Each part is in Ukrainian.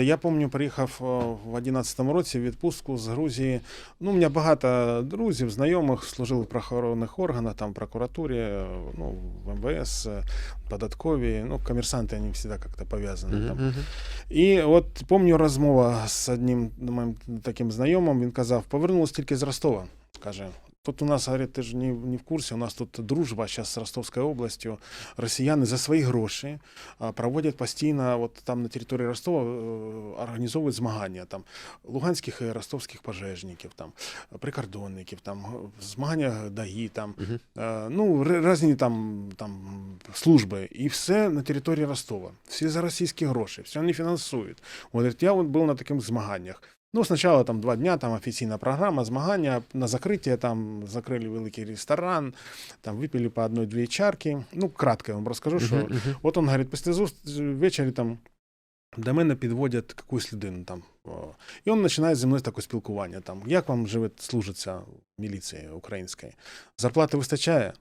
Я пам'ятаю, приїхав в 11-му році в відпустку з Грузії. Ну, у мене багато друзів, знайомих служили в правоохоронних органах, там, прокуратурі, е, ну, в МВС, е, податкові. Ну, комерсанти, вони завжди як-то пов'язані. Там. І от пам'ятаю розмова з одним моїм таким знайомим. Він казав: повернулись тільки з Ростова. Каже. Тут у нас, говорить, ти ж не, не в курсі, у нас тут дружба зараз з Ростовською областю. Росіяни за свої гроші проводять постійно, от там на території Ростова е, організовують змагання там луганських і ростовських пожежників, там прикордонників, там змагання ДАІ, там е, ну різні там, там служби, і все на території Ростова. Всі за російські гроші, все вони фінансують. От, я от був на таких змаганнях. Ну, спочатку там два дня, там офіційна програма, змагання на закриття, там закрили великий ресторан, там випили по одной-дві чарки. Ну, кратко я вам розкажу, що Мгм, мгм. От он говорить, після зустрічі ввечері там до мене підводять якусь людину там. І він починає зі мною таке спілкування. Там, як вам живе, служиться в міліції української? Зарплати вистачає?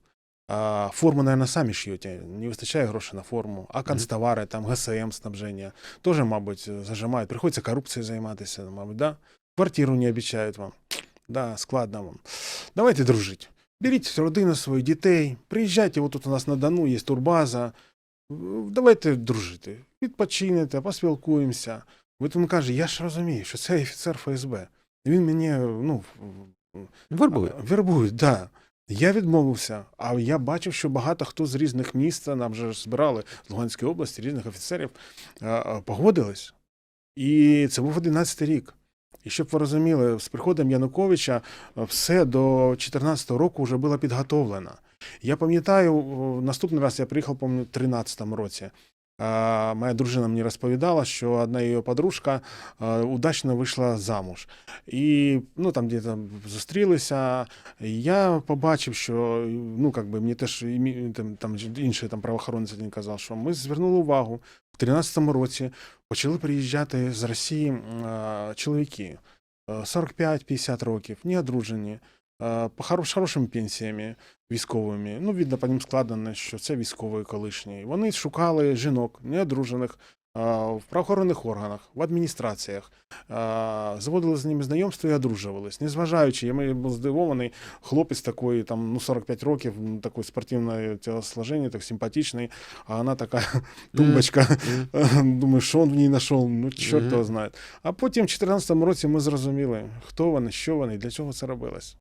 А форму, наверное, самі шьете, не вистачає грошей на форму, а канцтовари, там, ГСМ снабження, теж, мабуть, зажимають. Приходиться корупцією займатися, мабуть, да? Квартиру не обіцяють вам. Да, складно вам. Давайте дружити. Беріть родину свою, дітей, приїжджайте, от тут у нас на Дону є турбаза, давайте дружити. Відпочинете, поспілкуємося. От він каже, я ж розумію, що це офіцер ФСБ. Він мені, ну, Вербує. Вербують, так. Да. Я відмовився, а я бачив, що багато хто з різних міст, нам вже збирали з Луганської області, різних офіцерів, погодились. І це був 11 рік. І щоб ви розуміли, з приходом Януковича все до 2014 року вже було підготовлено. Я пам'ятаю, наступний раз я приїхав, пам'ятаю, в 2013 році. Моя дружина мені розповідала, що одна її подружка удачно вийшла замуж. І ну, там де там зустрілися. Я побачив, що ну, как би, мені теж там, там інший там, правоохоронець один казав, що ми звернули увагу в 2013 році почали приїжджати з Росії чоловіки е, 45-50 років, неодружені, е, по хорош, хорошими пенсіями військовими. Ну, видно, по ним складено, що це військовий колишній. Вони шукали жінок, неодружених в правоохоронних органах, в адміністраціях, заводили з ними знайомство і одружувались. Незважаючи, я був здивований, хлопець такий, там, ну, 45 років, м, такий спортивне телосложення, так симпатичний, а вона така тумбочка. Мгм. Думаю, що він в ній знайшов, ну, чорт його знає. А потім в 2014 році ми зрозуміли, хто вони, що вони, для чого це робилось.